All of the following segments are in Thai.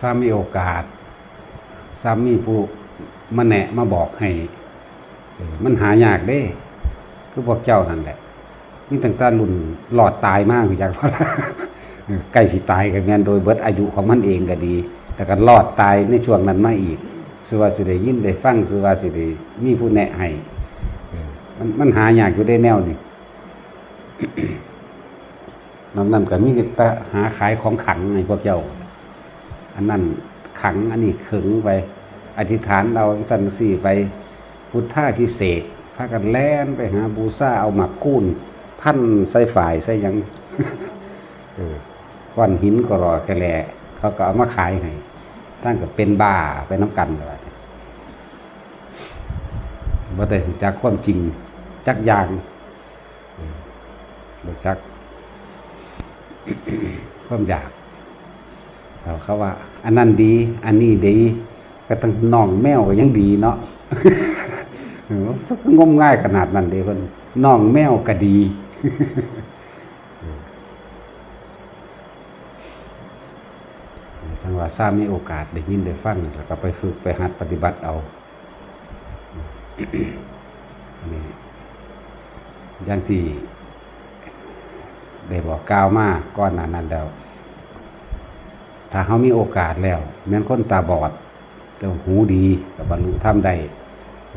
ซ้ำมีโอกาส ซ้ำมีผู้มาแนะมาบอกให้ มันหายากเด้ คือพวกเจ้านั่นแหละนี่ตั้งแต่รุ่นหลอดตายมากพี่จักว่าเออใกล้สิตายกันแมนโดยเบิดอายุของมันเองก็ดี แต่ก็รอดตายในช่วงนั้นมาอีกสุวาสิได้ยินได้ฟังสุวาสิได้มีผู้แนะให้มันมันหายากอยู่ได้แนวนี่นอกนั้นก็มีแต่หาขายของขังไงพวกเจ้า อันนั้นขังอันนี้ขึงไป อธิษฐานเราสันสี่ไป พุทธาพิเศษกพากันแล่นไปหาบูซาเอาหมักคูนพันใส่ฝ่ายใส่ยังก้อนหินก็รอแค่แลเขาก็เอามาขายให้ตั้งกับเป็นบ้าไปน้ำกันเลยว่าแต่จากความจริงจักยางบ่จัก ความอยาก เขาว่า อันนั้นดี อันนี้ดี ก็ตั้งน่องแมวก็ยังดีเนาะงมง่ายขนาดนั้นเด้เพิ่นน่องแมวก็ดีทั้งว่าทราบมีโอกาสได้ยินได้ฟังแล้วก็ไปฝึกไปหัดปฏิบัติเอาอันนี้อย่างที่ได้บอกกล่าวมาก่อนหน้านั้นแล้ว ถ้าเขามีโอกาสแล้ว แม้นคนตาบอด แต่หูดีกับบรรลุธรรมได้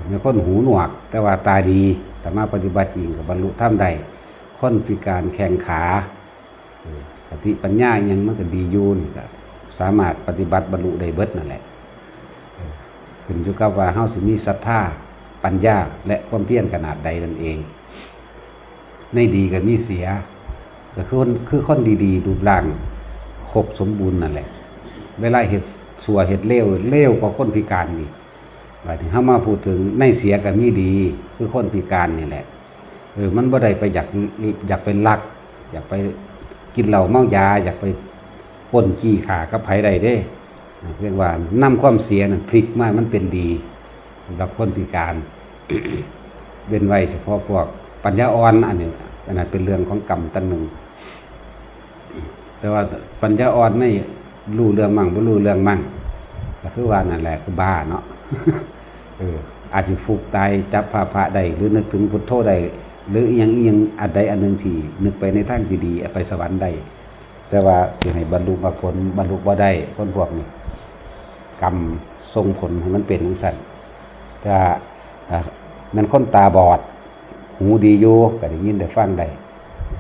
แม้นคนหูหนวก แต่ว่าตาดีแต่มาปฏิบัติจริงกับบรรลุธรรมได้คนพิการแข้งขาสติปัญญาอิหยังมันก็ดียูนก็สามารถปฏิบัติบรรลุได้เบิดนั่นแหละขึ้นอยู่กับว่าเฮาสิมีศรัทธาปัญญาและความเพียรขนาดใดนั่นเอง ในดีกับมีเสียก็คือคนคือคนดีๆรูปร่าง ครบสมบูรณ์นั่นแหละ เวลาเห็ดสัวเห็ดเลวเลวกว่าคนพิการนี่หมายถึงถ้ามาพูดถึงในเสียกับมีดี คือคนพิการนี่แหละเออมันบ่ได้ไปอยากอยากไปลัก อยากไปกินเหล้าเมายา อยากไปปล้นจี้ขากับไผใดเด้เรียกว่านำความเสียนั่นพลิกมามันเป็นดีสำหรับคนพิการเว้นไว้เฉพาะพวกปัญญาอ่อนอันนี้อันนั้นเป็นเรื่องของกรรมตันหนึ่ง แต่ว่าปัญญาอ่อนนี่รู้เรื่องมั่งไม่รู้เรื่องมั่งก็คือว่านั่นแหละคือบ้าเนาะเอออาจจะฟุกตายจับพระพระใดหรือนึกถึงพุทโธใดหรืออหยังอหยังอันใดอันหนึ่งที่นึกไปในทางที่ดีไปสวรรค์ได้แต่ว่าจะให้บรรลุมาผลบรรลุบ่ได้คนพวกนี้กรรมส่งผลให้มันเป็นทั้งสันถ้าอ่ามันคนตาบอด หูดีอยู่ก็ได้ยินได้ฟังได้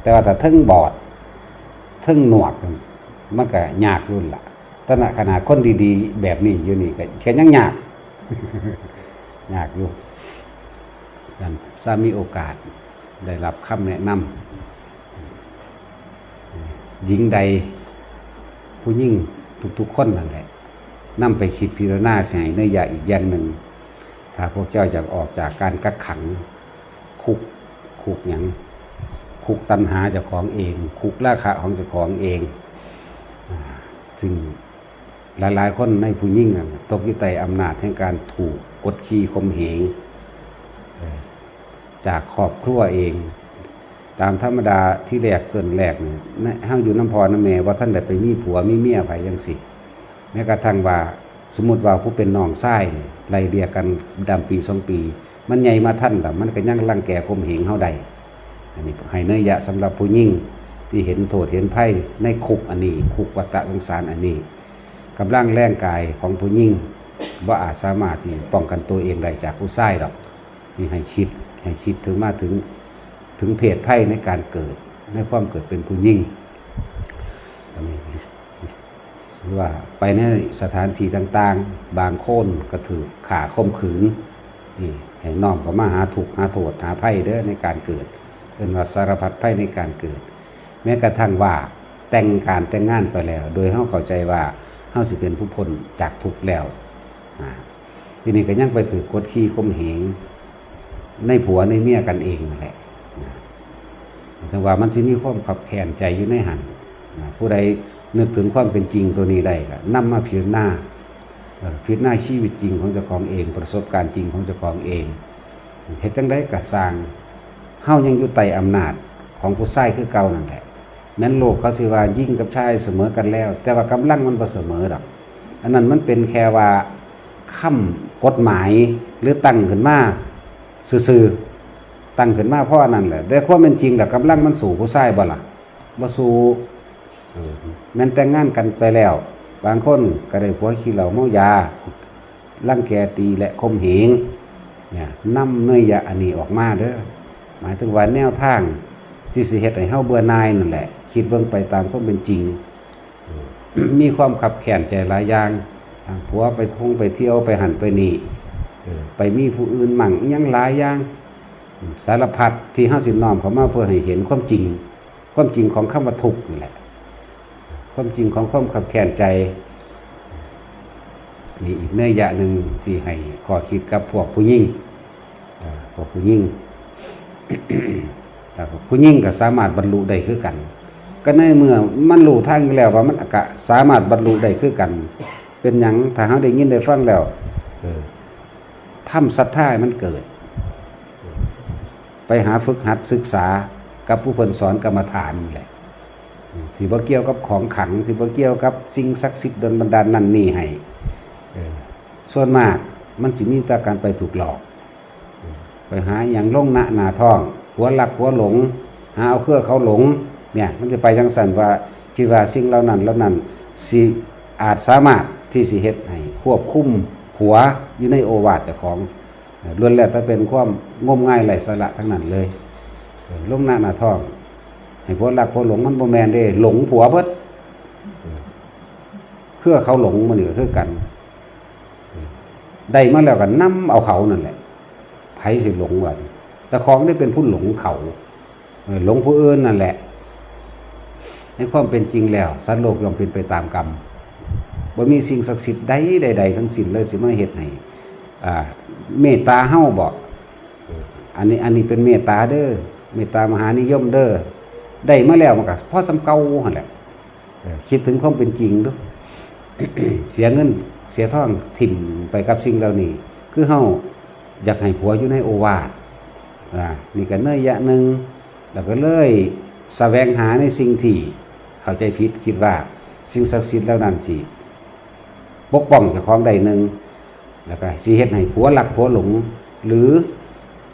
แต่ว่าถ้าทึ่งบอด เทึ่งหนวกมันมันก็ยากรุ่นละตณะขนาดคนดีๆ แบบนี้อยู่นี่ก็แค่ยังยากยากอยู่ดันสามีโอกาสได้รับคำแนะนำหญิงใด ผู้ยิ่งทุกๆคนนั่นแหละนำไปคิดพิจารณาใส่เนื้อยาอีกอย่างหนึ่ง ถ้าพวกเจ้าอยากออกจากการกักขังคุกคุกหยัง คุกตันหาเจ้าของเอง คุกราคาของเจ้าของเองซึ่งหลายๆ คนในผู้ยิ่งตกอยู่ใต้อำนาจแห่งการถูกกดขี่ข่มเหงจากครอบครัวเอง ตามธรรมดาที่แรกเกินแรกเนี่ยห้างอยู่น้ำพอน้ำแม่ว่าท่านได้ไปมีผัวมีเมียไผยังสิแม้กระทั่งว่าสมมติว่าผู้เป็นน้องไส้ไล่เรียกกันดำปีสองปี มันใหญ่มาท่านแบบมันก็ยังรังแก่ข่มเหงเฮาได้ อันนี้ให้เนยยะสำหรับผู้ยิ่งที่เห็นโทษเห็นไพ่ในคุกอันนี้ คุกวัฏสงสารอันนี้กำลังแรงกายของผู้ยิ่งว่าอาจสามารถที่ป้องกันตัวเองได้จากผู้ไส้ดอกนี่ให้คิดให้คิดถึงมาถึงถึงเพศไพ่ในการเกิดในความเกิดเป็นผู้ยิ่งอันนี้ว่าไปในสถานที่ต่างๆ บางโคนก็ถือขาข่มขืนนี่ให้น้อมก็มาหาถูกหาโทษหาไพ่เด้อในการเกิด เป็นว่าสารพัดไพ่ในการเกิด แม้กระทั่งว่าแต่งการแต่งงานไปแล้ว โดยเฮาเข้าใจว่าเฮาสิเป็นผู้พ้นจากทุกข์แล้วทีนี้ก็ยังไปถือกดขี่ข่มเหงในผัวในเมียกันเองแหละแต่ว่ามันสิมีความขับแค้นใจอยู่ในหันผู้ใดนึกถึงความเป็นจริงตัวนี้ได้ก็นำมาพิจารณาพิจารณาชีวิตจริงของเจ้าของเอง ประสบการณ์จริงของเจ้าของเองเฮ็ดจังได้ก็สร้าง เฮายังอยู่ใต้อำนาจของผู้ชายคือเก่านั่นแหละแม้นโลกเขาสิว่ายิ่งกับชายเสมอกันแล้ว แต่ว่ากำลังมันบ่เสมอดอก อันนั้นมันเป็นแค่ว่าคำกฎหมายหรือตั้งขึ้นมาซื่อๆตั้งขึ้นมาเพราะอันนั้นแหละ แต่ความเป็นจริงแล้วกำลังมันสู่ผู้ชายบ่ล่ะบ่สู่แม่นแต่งงานกันไปแล้ว บางคนก็ได้ผัวขี้เหล้าเมายาร่างแกตีและข่มเหงเนี่ยนำเนื้อยาอันนี้ออกมาเด้อ หมายถึงว่าแนวทาง ที่สิเฮ็ดให้เฮาเบื่อนายนั่นแหละ คิดเบิ่งไปตามความเป็นจริง มีความขับแค้นใจหลายอย่างผัวไปท่องไปเที่ยวไปหันไปนี่ไปมีผู้อื่นมั่งยังหลายอย่าง สารพัดที่เฮาสิน้อมเขามาเพื่อให้เห็นความจริง ความจริงของคำว่าทุกข์นี่แหละ ความจริงของความขับแค้นใจ มีอีกเนื้อยะหนึ่งที่ให้ขอคิดกับพวกผู้หญิงอ่าพวกผู้หญิง ผู้หญิงก็สามารถบรรลุได้คือกัน ก็ในเมื่อมันรู้ทางอยู่แล้วว่ามันก็สามารถบรรลุได้คือกัน เป็นหยังถ้าเฮาได้ยินได้ฟังแล้วเออทำศรัทธามันเกิด ไปหาฝึกหัดศึกษากับผู้เพิ่นสอนกรรมฐานนี่แหละอืมที่บ่เกี่ยวกับของขังที่บ่เกี่ยวกับสิ่งศักดิ์สิทธิ์ดลบันดาลนั่นนี่ให้ส่วนมากมันสิมีแต่การไปถูกหลอก ไปหาอย่างล่งหน้าหนาท้องหัวหลักหัวหลง หาเอาเครือเขาหลงเนี่ยมันจะไปจังสันว่าคิดว่าสิ่งเหล่านั้นเหล่านั้นสิอาจสามารถที่สิเฮ็ดให้ควบคุมหัวอยู่ในโอวาทเจ้าของล้วนแล้วแต่เป็นความงมง่ายไร้สาระทั้งนั้นเลยเออลงหน้าหนาท้องให้ผัวหลักผัวหลงมันบ่แมนเด้หลงผัวเบิดเออเครือเขาหลงมันนี่ก็คือกัน ได้มาแล้วก็นำเอาเขานั่นแหละ ไผสิหลงวันแต่ของได้เป็นผู้หลงเขาหลงผู้อื่นนั่นแหละ ในความเป็นจริงแล้วสัตว์โลกย่อมเป็นไปตามกรรมบ่มีสิ่งศักดิ์สิทธิ์ใดใดๆทั้งสิ้นเลยสิมาเฮ็ดให้อ่าเมตตาเฮาบอกอันนี้อันนี้เป็นเมตตาเด้อเมตตามหานิยมเด้อได้มาแล้วมันก็พอสำเกาหั่นแหละคิดถึงความเป็นจริงเดูเสียเงินเสียทองถิ่มไปกับสิ่งเหล่านี้ คือเฮา อยากให้ผัวอยู่ในโอวาทอ่านี่ก็เนยยะหนึ่งแล้วก็เลยแสวงหาในสิ่งที่เข้าใจผิดคิดว่าสิ่งศักดิ์สิทธิ์เหล่านั้นสิปกป้องเจ้าของใดหนึ่งแล้วก็สิเฮ็ดให้ผัวหลักผัวหลง หรือ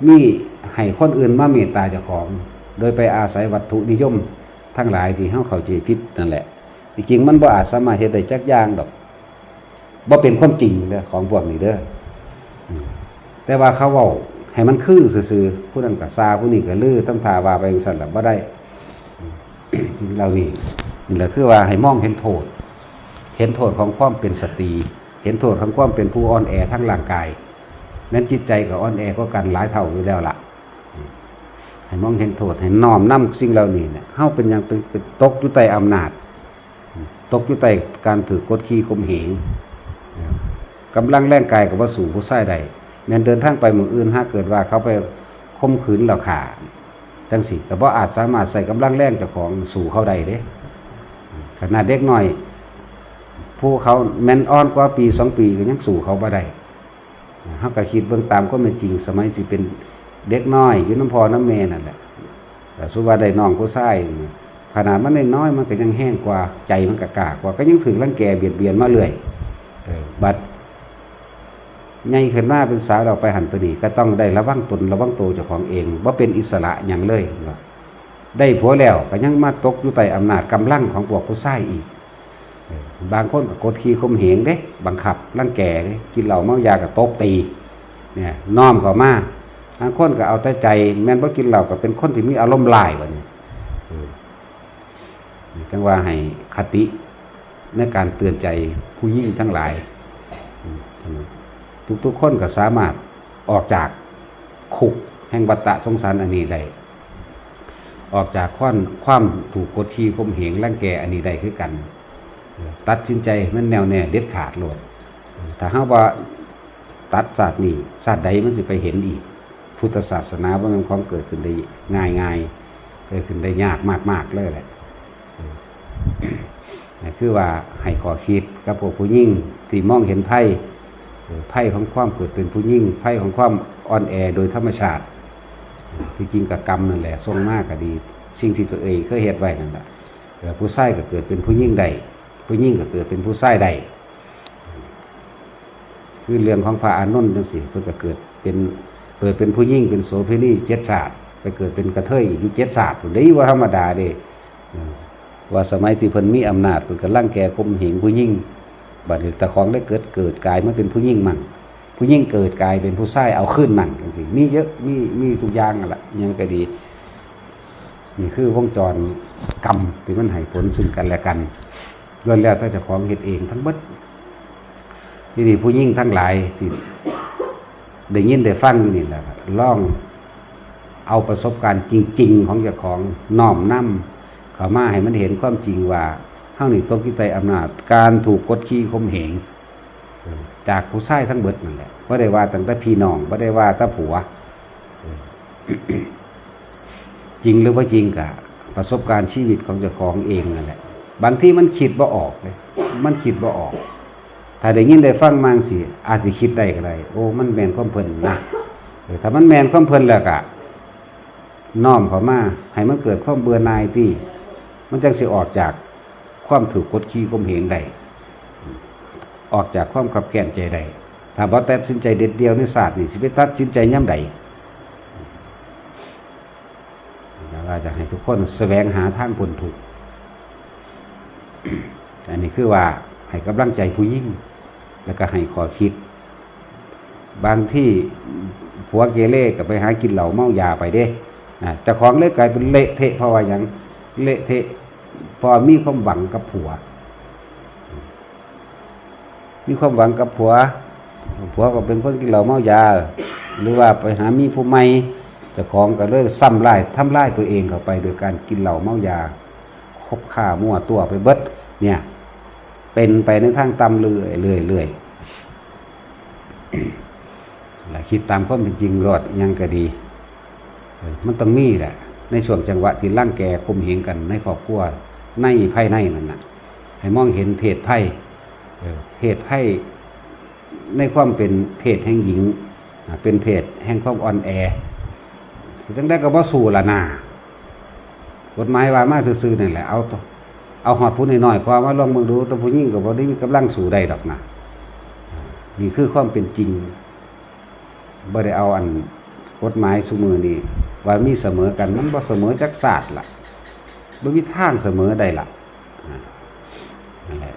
มีให้คนอื่นมาเมตตาเจ้าของ โดยไปอาศัยวัตถุนิยม ทั้งหลายที่เฮาเข้าใจผิดนั่นแหละจริงมันบ่อาจสามารถเฮ็ดได้จักอย่างดอกบ่เป็นความจริงเด้อของพวกนี้เด้อ แต่ว่าเขาเว้าให้มันคือซื่อๆผู้นั้นก็ซาผู้นี้ก็ลือต้องทาว่าไปจังซั่นล่ะบ่ได้จริงเรานี่นี่แหละคือว่าให้มองเห็นโทษ เห็นโทษของความเป็นสตรี เห็นโทษของความเป็นผู้อ่อนแอทั้งร่างกาย นั้นจิตใจกับอ่อนแอก็กันหลายเท่าอยู่แล้วล่ะให้มองเห็นโทษให้น้อมนำสิ่งเหล่านี้เนี่ยเฮาเป็นหยังเป็นเป็นตกอยู่ใต้อำนาจ ตกอยู่ใต้การถือกดขี่ข่มเหงกำลังแรงกายกับว่าสู่ผู้ใส่ใด แม้นเดินทางไปเมืองอื่นถ้าเกิดว่าเขาไปข่มขืนเราขาจังสิก็บ่อาจสามารถใส่กำลังแรงเจ้าของสู่เขาได้เด้ขนาดเด็กน้อย ผู้เขาแม่นอ่อนกว่าปีสองปีก็ยังสู่เขาบ่ได้เฮาก็คิดเบิ่งตามก็เป็นจริง สมัยสิเป็นเด็กน้อยอยู่น้ำพอน้ำแม่นั่นแหละแต่สุว่าได้น้องผู้ชายขนาดมันน้อยมันก็ยังแห้งกว่าใจมันก็กากว่าก็ยังถึงรังแกเบียดเบียนมาเรื่อยบัด ใหญ่ขึ้นมาเป็นสาวเราไปหันไปนี่ก็ต้องได้ระวังตนระวังตัวเจ้าของเองว่าเป็นอิสระอย่างเลยได้ผัวแล้วก็ยังมาตกอยู่ใต้อำนาจกำลังของพวกผู้ชายอีก บางคนก็กดขี่ข่มเหงเด้ บังคับร่างแก่เด้กินเหล้าเมายากับตบตีเนี่ยน้อมเข้ามาบางคนก็เอาแต่ใจ แม้นว่ากินเหล้าก็เป็นคนที่มีอารมณ์ลายวะเนี่ยจังว่าให้คติในการเตือนใจผู้ยิ่งทั้งหลาย ทุกๆคนก็สามารถออกจากคุกแห่งวัฏฏะสงสารอันนี้ได้ออกจากความความถูกกดขี่ข่มเหงร่างแกอันนี้ได้คือกัน ตัดสินใจมันแนวแน่เด็ดขาดโลดถ้าหากว่าตัดศาสตร์นี้ศาสตร์ใดมันสิไปเห็นอีก พุทธศาสนาว่ามันของเกิดขึ้นได้ง่ายง่ายๆเกิดขึ้นได้ยากมากๆเลยแหละคือว่าให้ขอคิดกับพวกผู้ยิ่งที่มองเห็นไพ่ ไพ่ของความเกิดเป็นผู้ยิ่งไพ่ของความอ่อนแอโดยธรรมชาติ ที่จริงกับกรรมนั่นแหละทรงมากก็ดี สิ่งที่ตัวเองเคยเหตุไว้นั่นแหละผู้ชายก็เกิดเป็นผู้ยิ่งใดผู้ยิ่งก็เกิดเป็นผู้ชายใดคือเรื่องของพระอานนท์จังซี่เพิ่นก็เกิดเป็นเปิดเป็นผู้หญิงเป็นโสเภณีเจ็ดศาสตร์ไปเกิดเป็นกระเทยอยู่เจ็ดศาสตร์พุ่นได้ว่าธรรมดาเด้ว่าสมัยที่เพิ่นมีอำนาจเพิ่นก็ลังแกข่มเหงผู้หญิง บัดนี้ตะของได้เกิดเกิดกายมาเป็นผู้หญิงมั่งผู้หญิงเกิดกายเป็นผู้ชายเอาขึ้นมั่งจังซี่มีเยอะมีมีทุกอย่างนั่นล่ะยังก็ดีนี่คือวงจรกรรมที่มันให้ผลซึ่งกันและกันล้วนแล้วถ้าจะของเฮ็ดเองทั้งเบิดที่นี่ผู้ยิ่งทั้งหลายที่ได้ยินได้ฟังอยู่นี่แหละครับลองเอาประสบการณ์จริง ๆ ของเจ้าของน้อมนำเข้ามาให้มันเห็นความจริงว่า เฮานี่ตกอยู่ใต้อำนาจ การถูกกดขี่ข่มเหงจากผู้ชายทั้งเบิดนั่นแหละบ่ได้ว่าตั้งแต่พี่น้องบ่ได้ว่าแต่ผัว จริงหรือว่าจริงกะประสบการณ์ชีวิตของเจ้าของเองนั่นแหละ บางที่มันคิดบ่ออกเลย มันคิดบ่ออก ถ้าได้ยินได้ฟังมางสิอาจจะคิดได้ก็ได้โอ้ มันแมนความเพลินนะถ้ามันแมนความเพลินแล้วกะน้อมเขามาให้มันเกิดความเบื่อหน่ายที่ มันจังสิออกจาก ความถือกดขี่ข่มเหงได้ออกจากความขับแค้นใจได้ถ้าบ่ตัดสินใจเด็ดเดียวในศาสตร์นี่สิไปตัดสินใจย่ำใดแล้วก็จะให้ทุกคนแสวงหาทางพ้นทุกอันนี้คือว่าให้กำลังใจผู้ยิ่ง แล้วก็ให้ขอคิด บางที่ผัวเกเรก็ไปหากินเหล้าเมายาไปเด้อ่าเจ้าของเลยกลายเป็นเละเทะเพราะว่าอย่างเละเทะ พอมีความหวังกับผัว มีความหวังกับผัว ผัวก็เป็นคนกินเหล้าเมายา หรือว่าไปหามีผู้ใหม่จ้าของก็เลยซ้ำไล่ทำไล่ตัวเองเข้าไป โดยการกินเหล้าเมายาคบข่ามั่วตัวไปเบิดเนี่ย เป็นไปในทางตำเรื่อยเรื่อยเรื่อยแล้วคิดตามความเป็นจริงรอดยังก็ดี มันต้องมีแหละ ในช่วงจังหวะที่ร่างแกคมเหงกันในครอบครัว ในไพ่ในนั่นน่ะให้มองเห็นเพศไพ่เพศไพ่ในความเป็นเพศแห่งหญิง เป็นเพศแห่งความอ่อนแอจังได้ก็บ่สู้ละนากฎหมายว่ามาซื่อๆนั่แหละเอาเอาหอดผู้น้อยๆพอมาลองมึงดูตัวผู้หญิงก็บ่ได้มีกำลังสู้ได้ดอกนะอ่านี่คือความเป็นจริงบ่ได้เอาอันกฎหมายซุมือนี่ว่ามีเสมอกันมันบ่เสมอจักศาสตร์ล่ะ บ่มีทางเสมอได้ล่ะนั่นแหละ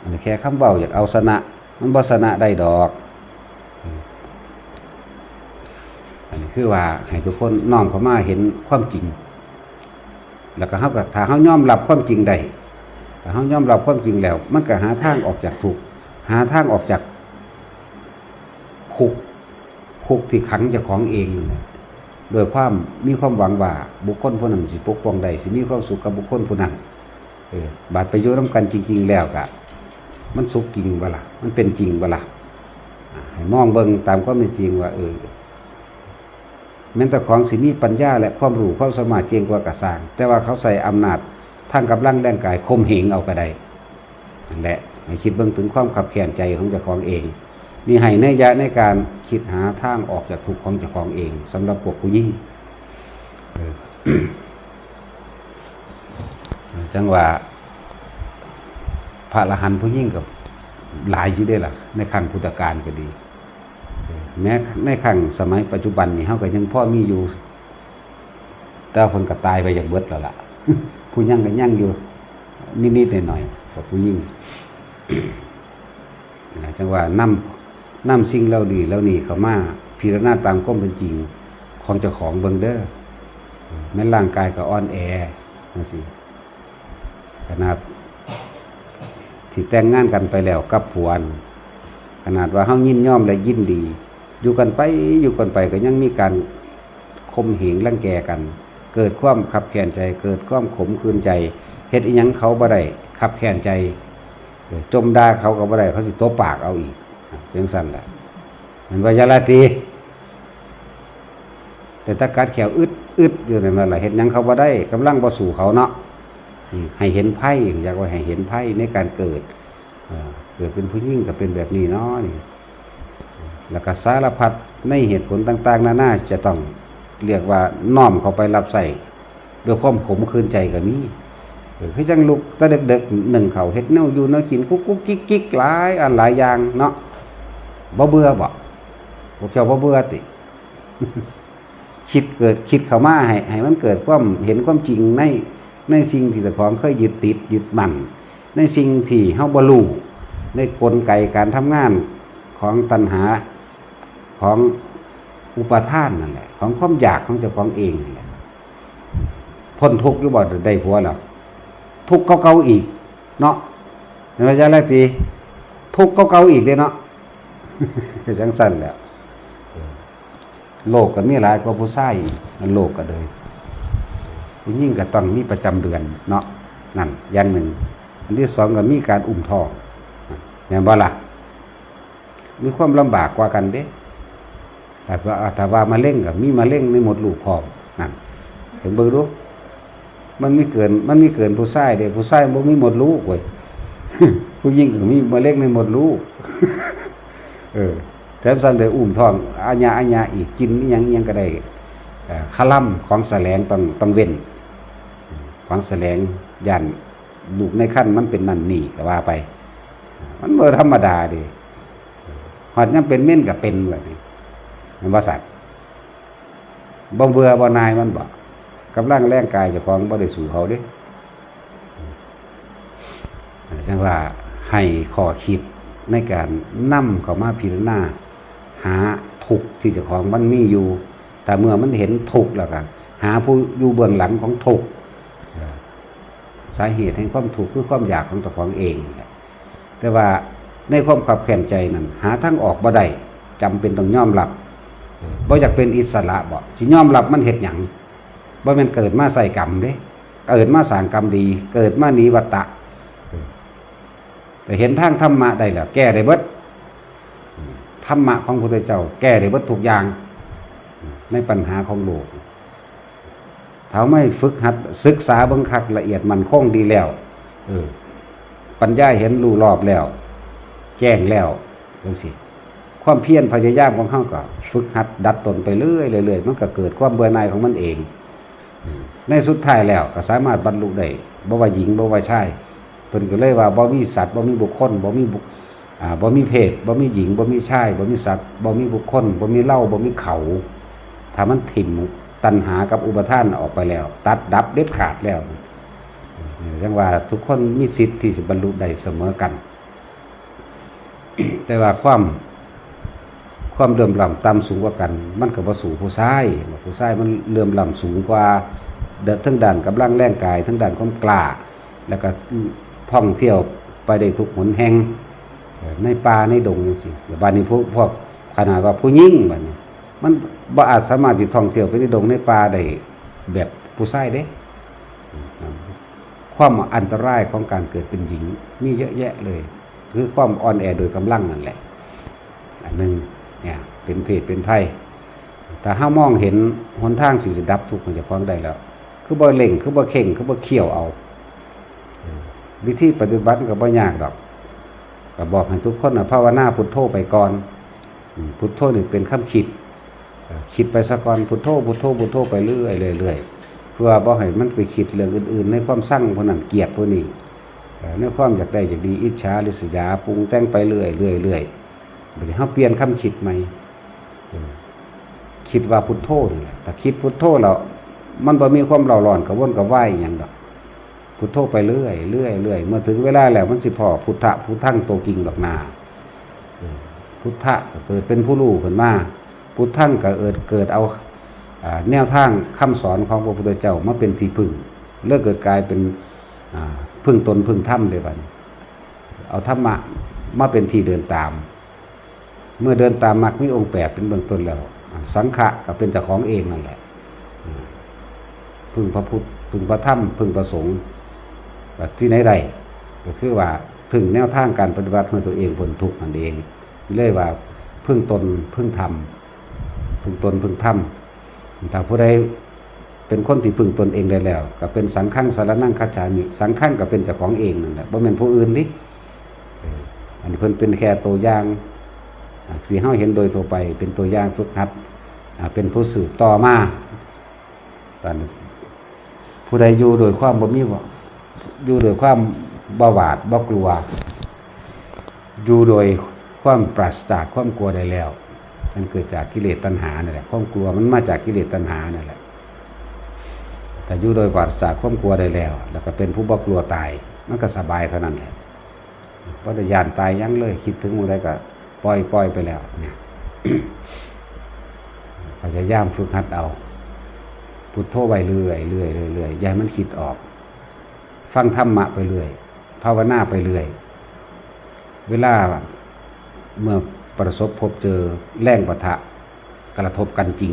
อันนี้แค่คำเบาอยากเอาชนะ มันบ่ชนะได้ดอก อันนี้คือว่าให้ทุกคนน้อมเข้ามาเห็นความจริง แล้วก็เฮาก็ถ้าเฮายอมรับความจริงได้ถ้าเฮายอมรับความจริงแล้ว มันก็หาทางออกจากทุกข์หาทางออกจากคุกคุกที่ขังเจ้าของเองนั่นแหละ โดยความมีความหวังว่าบุคคลผู้นั้นสิปกป้องได้สิมีความสุขกับบุคคลผู้นั้นเออบาดไปอยู่ร่วมกันจริง ๆ แล้วกะมันสุขจริงบ่ล่ะมันเป็นจริงบ่ล่ะอ่าให้มองเบิ่งตามความเป็นจริงว่า เออแม้แต่ของสิมีปัญญาและความรู้ความสมารถเก่งกว่ากระสาง แต่ว่าเขาใส่อำนาจทางกำลังแรงกายข่มเหงเอาก็ได้นั่นแหละให้คิดเบิ่งถึงความขับแค้นใจของเจ้าของเอง นี่ให้เนื้อยะในการคิดหาทางออกจากทุกข์ของเจ้าของเองสำหรับพวกผู้ยิ่งจังว่าพระอรหันต์ผู้ยิ่งกับหลายอยู่ได้ล่ะ ในครั้งพุทธกาลก็ดี แม้ในครั้งสมัยปัจจุบันนี่เขาก็ยังพ่อมีอยู่ แต่คนก็ตายไปอย่างเบิดแล้วล่ะ ผู้ยั่งก็ยั่งอยู่ นิดๆหน่อยๆกับผู้ยิ่งจังว่านำ นำสิ่งเราดีแล้วนี่เขามาพิจารณาตามความเป็นจริงของเจ้าของเบิงเด้อแม้ร่างกายก็อ่อนแอนะสิขนาดที่แต่งงานกันไปแล้วกับผัวนขนาดว่าเฮายินยอมและยินดี อยู่กันไปอยู่กันไปก็ยังมีการคมเหงรังแกกัน เกิดความขับแค้นใจ เกิดความขมขื่นใจเฮ็ดอีหยังเขาบ่ได้ขับแค้นใจจมด่าเขาก็บ่ได้เขาสิตบปากเอาอีก ยังซั่นแหละมันว่ายาลาตีแต่ตะกัดแขวอึดอึดอยู่นั่นแหละเฮ็ดหยังเขาบ่ได้กำลังบ่สู่เขาเนาะอืมให้เห็นไพ่อยากว่าให้เห็นไพ่ในการเกิดเกิดเป็นผู้ยิ่งก็เป็นแบบนี้เนาะนี่แล้วก็สารพัดในเหตุผลต่าง ๆนานาจะต้องเรียกว่าน้อมเขาไปรับใส่ด้วยความขมขื่นใจก็มีเออคือจังลุกแตะเด็กๆหนึ่งเขาเฮ็ดแนวอยู่แนวกินกุ๊กกุ๊กกิ๊กกิ๊กหลายอันหลายอย่างเนาะ บ่เบื่อบ่พวกเจ้าบ่เบื่อติ คิดเกิดคิดเข้ามาให้ให้มันเกิดความเห็นความจริงในในสิ่งที่เจ้าของเคยยึดติดยึดมั่นในสิ่งที่เฮาบ่รู้ในกลไกการทำงานของตัณหาของอุปทานนั่นแหละ ของความอยากของเจ้าของเองนั่นแหละพ้นทุกข์อยู่บ่ได้ผัวแล้วทุกข์เก่าๆอีก เนาะในระยะแรกตีทุกข์เก่าๆอีกเด้เนาะ ก็จังสั่นแหล้วโลกก็มีหลายกว่าผู้ชายอีกโลกก็เลยผู้หญิงก็ต้องมีประจำเดือนเนาะนั่นอย่างหนึ่ง อันที่สองก็มีการอุ้มท้องเห็นบ่ล่ะมีความลำบากกว่ากันเด้แต่ว่าถ้าว่ามาเล่งกับมีมาเล่งในหมดลูกพร้อมนั่นเห็นเบิ่งดูมันมีเกิน มันมีเกินผู้ชายเด้ผู้ชายบ่มีหมดลูกเว้ยผู้หญิงก็มีมาเล่งในหมดลูก เออแถมซ้ำได้อุ้มท้องอาญาอาญาอีกกินยังยังก็ได้เอ่อคลัมของแสลงต้องต้องเว้นของแสลงยันลูกในขั้นมันเป็นนั่นนี่ก็ว่าไป มันเบ่ธรรมดาดิหอดยังเป็นเม่นกับเป็นแบบนี้มันว่าสัตว์บ่เบื่อบ่นายมันบ่กำลังแรงกายเจ้าของบ่ได้สู่เขาด้จังว่าให้ข้อคิด ในการนำเข้ามาพิจารณาหาทุกที่เจ้าของมันมีอยู่ แต่เมื่อมันเห็นทุกแล้วก็หาผู้อยู่เบื้องหลังของทุกสาเหตุแห่งความถูกคือความอยากของตัวของเอง แต่ว่าในความขับแข็งใจนั้นหาทางออกบ่ได้จำเป็นต้องยอมรับบ่อยากเป็นอิสระบ่สิยอมรับมันเฮ็ดหยังบ่แม่นเกิดมาใส่กรรมเด้ เกิดมาสร้างกรรมดี เกิดมาหนีวัฏฏะ แต่เห็นทางธรรมะได้แล้วแก้ได้เบิดธรรมะของพระพุทธเจ้า แก้ได้เบิดทุกอย่างในปัญหาของโลกถ้าไม่ฝึกหัดศึกษาบังคักละเอียดมันคงดีแล้วเออปัญญาเห็นรู้รอบแล้ว แจ้งแล้วจังสิความเพียรพยายามของเขาก็ฝึกหัดดัดตนไปเรื่อยๆเรื่อยมันก็เกิดความเบื่อหน่ายของมันเอง ในสุดท้ายแล้วก็สามารถบรรลุได้บ่ว่าหญิงบ่ว่าชาย เพิ่นก็เลยว่าบ่มีสัตว์บ่มีบุคคลบ่มีบุคอ่าบ่มีเพศบ่มีหญิงบ่มีชายบ่มีสัตว์บ่มีบุคคลบ่มีเหล้าบ่มีเขาถ้ามันถิ่มตัณหากับอุปทานออกไปแล้ว ตัดดับเด็ดขาดแล้วยังว่าทุกคนมีสิทธิ์ที่จะบรรลุได้เสมอกัน แต่ว่าความความเลื่อมล้ำต่ำสูงกว่ากัน มันก็บ่สูงผู้ชายผู้ชายมันเลื่อมล้ำสูงกว่าเดทั้งด้านกำลังแรงกาย ทั้งด้านความกล้า แล้วก็ ท่องเที่ยวไปได้ทุกหนแห่งในป่าในดงจังซี่แล้วบัดนี้พวกพวกขนาดว่าผู้หญิงบัดนี้ มันบ่อาจสามารถสิท่องเที่ยวไปในดงในป่าได้แบบผู้ชายเด้ ความอันตรายของการเกิดเป็นหญิง มีเยอะแยะเลย คือความอ่อนแอโดยกำลังนั่นแหละ อันหนึ่งเนี่ยเป็นเพศเป็นไพ่แต่ถ้ามองเห็นหนทางสิจะดับทุกข์มันจะฟ้องได้แล้ว คือบ่เล่งคือบ่เข่งคือบ่เขี่ยวเอา วิธีปฏิบัติก็บ่ยากดอกก็บอกให้ทุกคนนะภาวนาพุทโธไปก่อน พุทโธนี่เป็นคำคิด คิดไปสักก่อนพุทโธพุทโธพุทโธไปเรื่อยเรื่อยเพื่อบ่ให้มันไปคิดเรื่องอื่น ๆ ในความสั่งพวกนั้นเกียดพวกนี้เอ่อในความอยากได้อยากดีอิจฉาริษยาปรุงแต่งไปเรื่อยเรื่อยเรื่อยบัดนี้เาเปลี่ยนคำคิดใหม่คิดว่าพุทโธนี่แหละแต่คิดพุทโธแล้วมันบ่มีความเร่าร้อนกระวนกระวายอย่างดอก พุทโธไปเรื่อยเรื่อยเรื่อยเมื่อถึงเวลาแล้วมันสิพอพุทธะพุทธังโตกิงดอกนาพุทธะเกิดเป็นผู้รู้ขึ้นมาพุทธังก็เกิดเกิดเอาแนวทางคำสอนของพระพุทธเจ้ามาเป็นที่พึ่งเลิกเกิดกลายเป็นพึ่งตนพึ่งธรรมเลยบัดนี้เอาธรรมะมาเป็นที่เดินตาม เมื่อเดินตามมรรคมีองค์แปดเป็นเบื้องต้นแล้ว สังฆะก็เป็นเจ้าของเองนั่นแหละพึ่งพระพุทธพึ่งพระธรรมพึ่งพระสงฆ์ ที่ไหนใดก็คือว่าพึงแนวทางการปฏิบัติเพื่อตัวเองพ้นทุกข์นั่นเองเลยว่าพึ่งตนพึ่งธรรมพึ่งตนพึ่งธรรมถ้าผู้ใดเป็นคนที่พึ่งตนเองได้แล้ว ก็เป็นสังฆังสารนั่งคัจามิสังฆังก็เป็นเจ้าของเองนั่นแหละบ่แม่นผู้อื่นนี่อันนี้เพิ่นเป็นแค่ตัวอย่างสีเฮาเห็นโดยทั่วไป เป็นตัวอย่างฝึกหัดเป็นผู้สืบต่อมาตอนผู้ใดอยู่โดยความบ่มีบ่ อยู่โดยความบาหวาดบ่กลัว อยู่โดยความปราศจากความกลัวได้แล้ว มันเกิดจากกิเลสตัณหาเนี่ยแหละความกลัวมันมาจากกิเลสตัณหาเนี่ยแหละแต่อยู่โดยปราศจากความกลัวได้แล้ว แล้วก็เป็นผู้บ่กลัวตายมันก็สบายเท่านั้นแหละเพราะแต่ยานตายยั้งเลย คิดถึงเมื่อไรก็ปล่อยปล่อยไปแล้วเนี่ยพยายามฝึกหัดเอา พุทโธไปเรื่อยเรื่อยเรื่อยเรื่อยอย่าให้มันคิดออก ฟังธรรมะไปเรื่อย ภาวนาไปเรื่อย เวลาเมื่อประสบพบเจอแรงปะทะกระทบกันจริง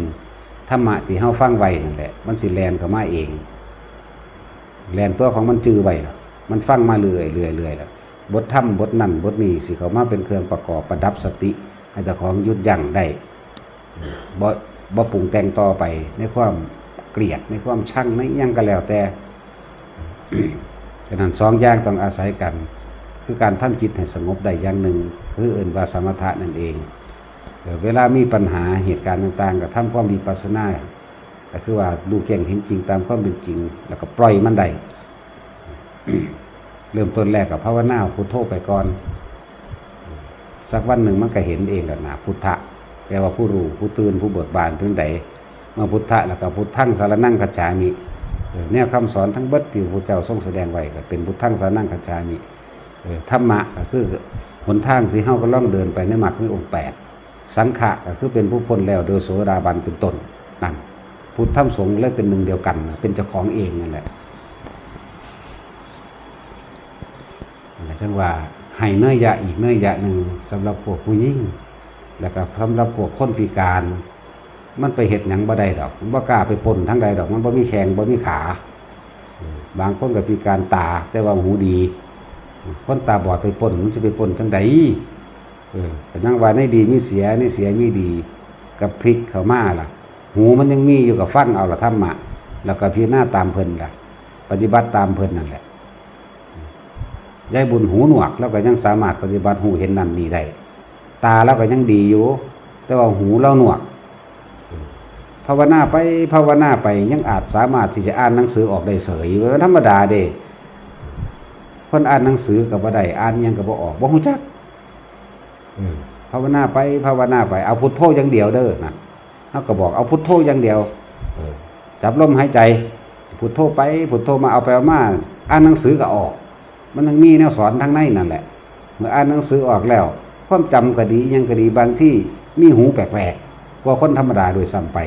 ธรรมะที่เฮาฟังไว้นั่นแหละ มันสิแลนเข้ามาเอง แลนตัวของมันจือไว้ล่ะมันฟังมาเรื่อยเรื่อยเรื่อยแล้วบทธรรมบทนั่นบทนี้สิเขามาเป็นเครื่องประกอบประดับสติ ให้เจ้าของหยุดยั้งได้บ่บ่ปรุงแต่งต่อไปในความเกลียดในความชังในยังก็แล้วแต่ ฉะนั้นสองอย่างต้องอาศัยกัน คือการทำจิตให้สงบได้อย่างหนึ่ง คือเอื่นว่าสมถะนั่นเองเวลามีปัญหาเหตุการณ์ต่างๆก็ทำความมีปัสนาก็คือว่าดูแก่งเห็นจริงตามความเป็นจริง แล้วก็ปล่อยมันได้เริ่มต้นแรกกับภาวนาพุทโธไปก่อน สักวันหนึ่งมันก็เห็นเองแล้วนะพุทธะแปลว่าผู้รู้ผู้ตื่นผู้เบิกบานถึงใดเมื่อพุทธะแล้วก็พุทธังสารนั่งขจามิ แนวคำสอนทั้งเบิดที่พระเจ้าทรงแสดงไว้ก็เป็นพุทธังสารนั่งขจามิธรรมะก็คือหนทางที่เฮาก็ล่องเดินไปในหมรรคมีองค์แปดสังขะก็คือเป็นผู้พ้นแล้วโดยโสดาบันเป็นต้นนั่นพุทธธรรมสงฆ์เลยเป็นหนึ่งเดียวกัน เป็นเจ้าของเองนั่นแหละจังว่าให้เนื้อยะอีกเนื้อยะหนึ่งสำหรับพวกผู้ยิ่ง แล้วก็สำหรับพวกคนพิการ มันไปเห็ดหยังบ่ได้ดอกบ่กล้าไปปนทั้งใดดอก มันบ่มีแขงบ่มีขา บางคนก็พิการตาแต่ว่าหูดี คนตาบอดไปปนมันจะไปปนทั้งใดเออแต่นั่งว่าในดีมีเสียในเสียมีดี กับพริกเขามาล่ะ หูมันยังมีอยู่กับฟังเอาละธรรมะแล้วก็พิจารณาตามเพิ่นล่ะ ปฏิบัติตามเพิ่นนั่นแหละยายบุญหูหนวก แล้วก็ยังสามารถปฏิบัติหูเห็นนั่นนี่ได้ตาแล้วก็ยังดีอยู่ แต่ว่าหูเราหนวก ภาวนาไปภาวนาไปยังอาจสามารถที่จะอ่านหนังสือออกได้เสยมันธรรมดาเด้คนอ่านหนังสือกับว่าได้อ่านหยังกับว่าออกบ่ฮู้จักภาวนาไปภาวนาไปเอาพุทโธอย่างเดียวเด้อนะเขาก็บอกเอาพุทโธอย่างเดียวจับลมหายใจ พุทโธไป พุทโธมาเอาไปเอามาอ่านหนังสือก็ออก มันยังมีแนวสอนทางในนั่นแหละ เมื่ออ่านหนังสือออกแล้ว ความจำก็ดียังก็ดีบางที่มีหูแปลกๆกว่าคนธรรมดาโดยซ้ำไป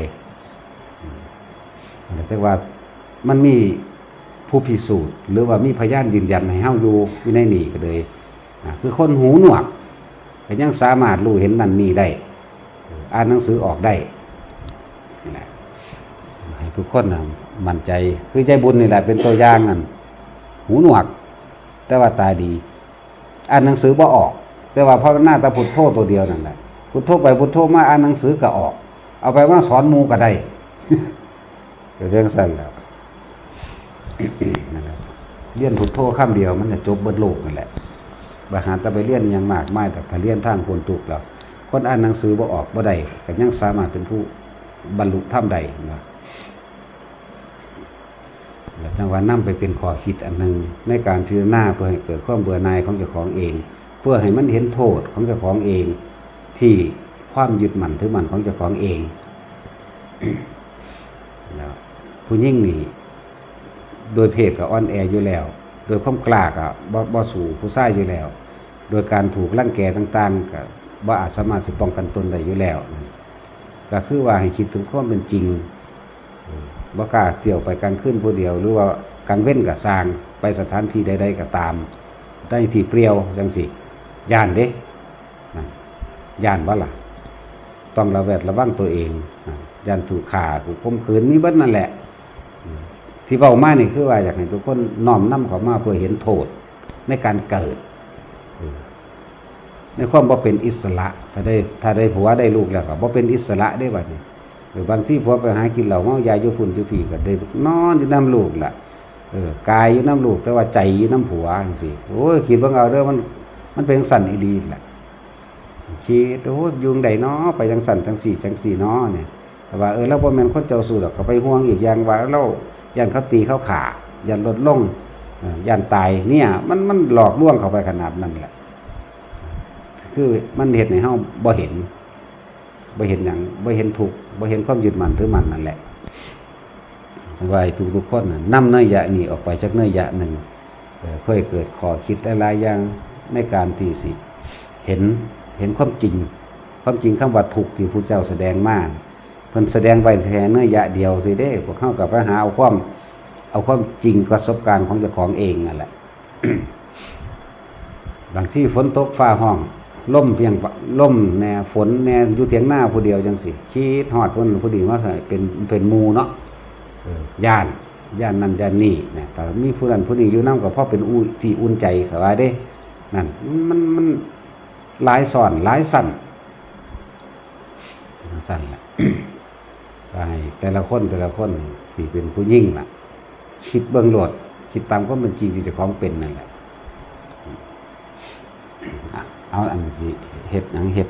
แต่ว่ามันมีผู้พิสูจน์ หรือว่ามีพยานยืนยันให้เฮาอยู่อยู่ในนี่ก็เลยคือคนหูหนวกก็ยังสามารถรู้เห็นนั่นนี่ได้ อ่านหนังสือออกได้ให้ทุกคนนะมั่นใจคือใจบุญนี่แหละเป็นตัวอย่างนั่นหูหนวก แต่ว่าตาดี อ่านหนังสือบ่ออก แต่ว่าพอหน้าตาพุทโธตัวเดียวนั่นแหละพุทโธไปพุทโธมาอ่านหนังสือก็ออก เอาไปว่าสอนมูก็ได้ ก็เรื่องสั้นแล้วเละเรียนพุทโธข้ามเดียว มันจะจบเบิดโลกนั่นแหละบาหารแต่ไปเรียนยังมากไม่แต่ถ้าเรียนทางคนตุกแล้วคนอ่านหนังสือบ่ออกบ่ได้ก็ยังสามารถเป็นผู้บรรลุธรรมใดนะจังหวะนั่งไปเป็นข้อคิดอันหนึ่งในการพิจารณาเพื่อให้เกิดความเบื่อหน่ายของเจ้าของเอง เพื่อให้มันเห็นโทษของเจ้าของเอง ที่ความยึดมั่นถือมั่นของเจ้าของเอง แล้วผู้ยิ่งนี่โดยเพศกับอ่อนแออยู่แล้ว โดยความกล้ากับบ่บสู่ผู้ชายอยู่แล้ว โดยการถูกร่งแกต่างๆกับว่าอาจสามารถสิป้องกันตนได้อยู่แล้ว ก็คือว่าให้คิดถึงความเป็นจริงบ่กล้าเที่ยวไปกลางคืนผู้เดียว หรือว่ากลางเว้นกับสร้างไปสถานที่ใดๆก็ตามได้ที่เปรี้ยวจังสิย่านเด้ย่านว่าล่ะ ต้องระแวดระวังตัวเองนะ ย่านถูกขาถูกข่มขืนมีเบิดนั่นแหละ ที่เบามานี่คือว่าอยากให้ทุกคนน้อมนำเขามาเพื่อเห็นโทษในการเกิด ในความบ่เป็นอิสระ ถ้าได้ถ้าได้ผัวได้ลูกแล้วก็บ่เป็นอิสระได้บัดนี้หรือบางที่พอไปหากินเหล้าเมายาอยู่ฝุ่นอยู่ผีก็ได้นอนอยู่น้ำลูกล่ะเออกายอยู่น้ำลูกแต่ว่าใจอยู่น้ำผัวจังซี่โอ้ยคิดว่าเอาเรื่องมันมันเป็นสั่นอีดีแหละคิดโอ้ยยุงใดน้อไปจังสั่นจังสี่จังสี่น้อเนี่ย แต่ว่าเออเราบ่แม่นคนเจ้าสู่ดอกก็ไปห่วงอีกอย่างว่าเรายันเขาตีเขาขายันลดลงยันตายเนี่ย มันมันหลอกลวงเขาไปขนาดนั้นแหละคือมันเห็ดในเฮาบ่เห็นบ่เห็นหยังบ่เห็นถูกบ่เห็นความยึดมั่นถือมั่นนั่นแหละทั้งว่าให้ทุกคนน่ะนำเนยยะนี่ออกไปจากเนยยะหนึ่งเอ่อเพื่อเกิดขอคิดหลายๆอย่างในการที่สิ เห็นเห็นความจริง ความจริงคำว่าถูกที่พระเจ้าแสดงมาเพิ่นแสดงไว้แค่เนื้อยะเดียวสิเด้พวกเข้ากับไปหาเอาความเอาความจริงประสบการณ์ของเจ้าของเองนั่นแหละบางที่ฝนตกฟ้าห้องล่มเพียงล่มแน่ฝนแน่อยู่เถียงหน้าผู้เดียวจังสิคิดฮอดเพิ่นผู้ดีว่าเป็นเป็นมูเนาะย่านย่านนั่นย่านนี่นะแต่มีผู้นั้นผู้นี้อยู่นำก็เพราะเป็นอู้ที่อุ่นใจเขาว่าเด้ นั่นมันมันหลายสอนหลายสั่นสั่นแหละ ก็ให้แต่ละคนแต่ละคนสิเป็นผู้ยิ่งล่ะ คิดเบื้องหลด คิดตามก็มันจริงที่จะคล้องเป็นนั่นแหละเอาอันที่เห็ดหนังเห็ด